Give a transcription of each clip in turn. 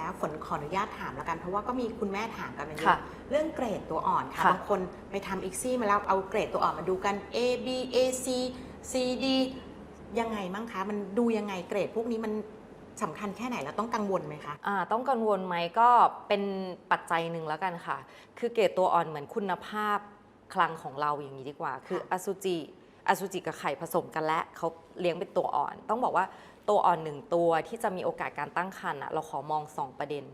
แล้วฝนขออนุญาตถามแล้วกันเพราะว่าก็มีคุณแม่ถามกันมาเยค่ะอะเรื่องเกรดตัวอ่อนค่ะค่ะ บางคนไปทำอีกซี่มาแล้วเอาเกรดตัวอ่อนมาดูกัน A B A C C D ยังไงมั่งคะ มันดูยังไงเกรดพวกนี้มันสำคัญแค่ไหนแล้วต้องกังวลไหมคะ อ่าต้องกังวลไหมก็เป็นปัจจัยหนึ่งแล้วกันค่ะ คือเกรดตัวอ่อนเหมือนคุณภาพคลังของเราอย่างนี้ดีกว่า คืออสุจิ อสุจิกับไข่ผสมกันและเขาเลี้ยงเป็นตัวอ่อน ต้องบอกว่าตัวอ่อนหนึ่งตัวที่จะมีโอกาสการตั้งครรภ์อะเราขอมอง 2 ประเด็น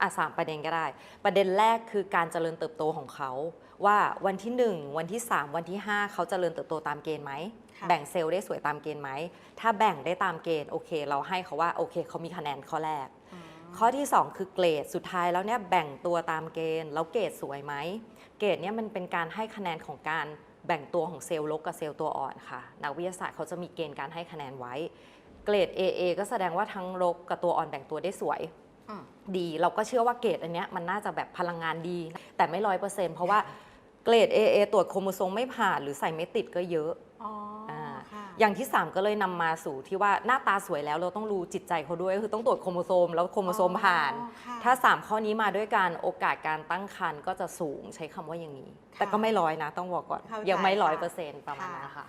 อะสามประเด็นก็ได้ ประเด็นแรกคือการเจริญเติบโตของเขาว่าวันที่ 1 วันที่ 3 วันที่ 5 เขาเจริญเติบโตตามเกณฑ์ไหมค่ะแบ่งเซลล์ได้สวยตามเกณฑ์ไหม ถ้าแบ่งได้ตามเกณฑ์โอเค เราให้เขาว่าโอเคเขามีคะแนนข้อแรก ข้อที่ 2 คือเกรดสุดท้ายแล้วเนี่ยแบ่งตัวตามเกณฑ์ แล้วเกรดสวยไหมเกรดเนี่ยมันเป็นการให้คะแนนของการแบ่งตัวของเซลล์ลบกับเซลล์ตัวอ่อนค่ะนักวิทยาศาสตร์เขาจะมีเกณฑ์การให้คะแนนไว้ เกรด AA ก็แสดงว่าทั้งลบกับตัวอ่อนแบ่งตัวได้สวยอืมดีเราก็เชื่อว่าเกรดอันเนี้ยมันน่าจะแบบพลังงานดี แต่ไม่ร้อยเปอร์เซ็นต์เพราะว่าเกรด AA ตรวจโครโมโซมไม่ผ่านหรือใส่ไม่ติดก็เยอะ อ๋ออาค่ะอย่างที่ 3 ก็เลยนำมาสู่ที่ว่าหน้าตาสวยแล้วเราต้องรู้จิตใจเขาด้วยก็คือต้องตรวจโครโมโซมแล้วโครโมโซมผ่าน อ๋อค่ะ ถ้า 3 ข้อนี้มาด้วยกันโอกาสการตั้งครรภ์ก็จะสูงใช้คำว่าอย่างนี้ แต่ก็ไม่ร้อยนะต้องบอกก่อน เข้าใจยังไม่ร้อยค่ะเปอร์เซ็นต์ประมาณนั้นค่ะค่ะ